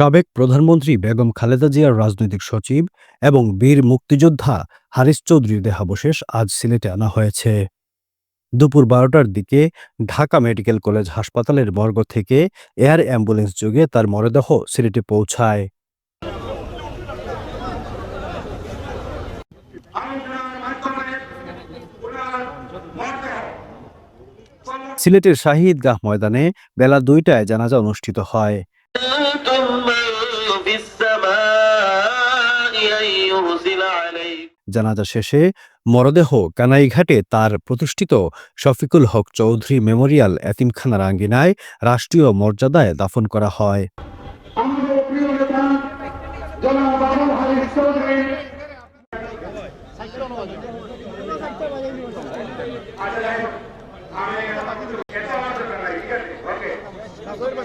সাবেক প্রধানমন্ত্রী বেগম খালেদা জিয়ার রাজনৈতিক সচিব এবং বীর মুক্তিযোদ্ধা হারিস চৌধুরীর দেহাবশেষ আজ সিলেটে আনা হয়েছে। দুপুর বারোটার দিকে ঢাকা মেডিকেল কলেজ হাসপাতালের বর্গ থেকে এয়ার অ্যাম্বুলেন্স যোগে তার মরদেহ সিলেটে পৌঁছায়। সিলেটের শাহী ঈদগাহ ময়দানে বেলা দুইটায় জানাজা অনুষ্ঠিত হয়। জানাজা শেষে মরদেহ কানাইঘাটে তার প্রতিষ্ঠিত শফিকুল হক চৌধুরী মেমোরিয়াল এতিমখানার আঙ্গিনায় রাষ্ট্রীয় মর্যাদায় দাফন করা হয়।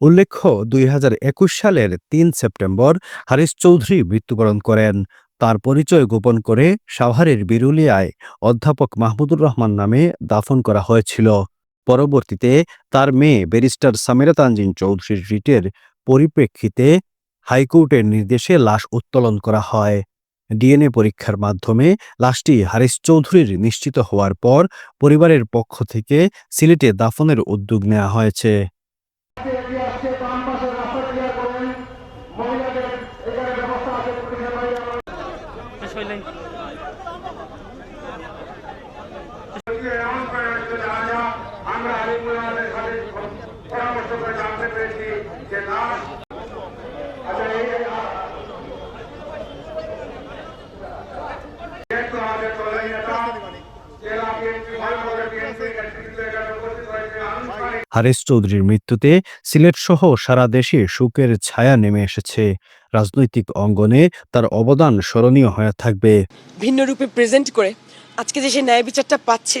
উল্লেখ্য, দুই হাজার একুশ সালের তিন সেপ্টেম্বর হারিস চৌধুরী মৃত্যুবরণ করেন। তার পরিচয় গোপন করে সাভারের বিরুলিয়ায় অধ্যাপক মাহমুদুর রহমান নামে দাফন করা হয়েছিল। পরবর্তীতে তার মেয়ে ব্যারিস্টার সামিরা তানজিন চৌধুরীর রিটের পরিপ্রেক্ষিতে হাইকোর্টের নির্দেশে লাশ উত্তোলন করা হয়। ডিএনএ পরীক্ষার মাধ্যমে লাশটি হারিস চৌধুরীর নিশ্চিত হওয়ার পর পরিবারের পক্ষ থেকে সিলেটে দাফনের উদ্যোগ নেওয়া হয়েছে। আমরা সাথে পরামর্শ করে জানতে পেরেছি যে লাশ আচ্ছা হারিস চৌধুরীর মৃত্যুতে সিলেট সহ সারা দেশে শোকের ছায়া নেমে এসেছে। রাজনৈতিক অঙ্গনে তার অবদান স্মরণীয় হয়ে থাকবে। ভিন্ন রূপে প্রেজেন্ট করে আজকে যে সে ন্যায় বিচারটা পাচ্ছে,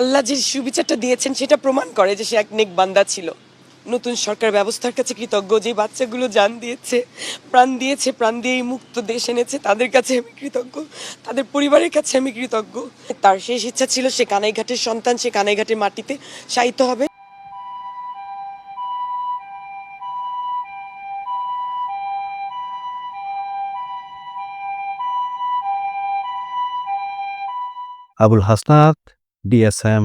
আল্লাহ যে সুবিচারটা দিয়েছেন, সেটা প্রমাণ করে যে সে এক নেক বান্দা ছিল। নতুন সরকার ব্যবস্থার কাছে কৃতজ্ঞ, যে বাচ্চাগুলো যান দিয়েছে, প্রাণ দিয়েছে, প্রাণ দিয়ে মুক্ত দেশ এনেছে, তাদের কাছে আমি কৃতজ্ঞ, তাদের পরিবারের কাছে আমি কৃতজ্ঞ। তার শেষ ইচ্ছা ছিল সে কানাইঘাটের সন্তান, সে কানাইঘাটের মাটিতে সাহিত্য হবে। আবুল হাসনাত ডিএসএম।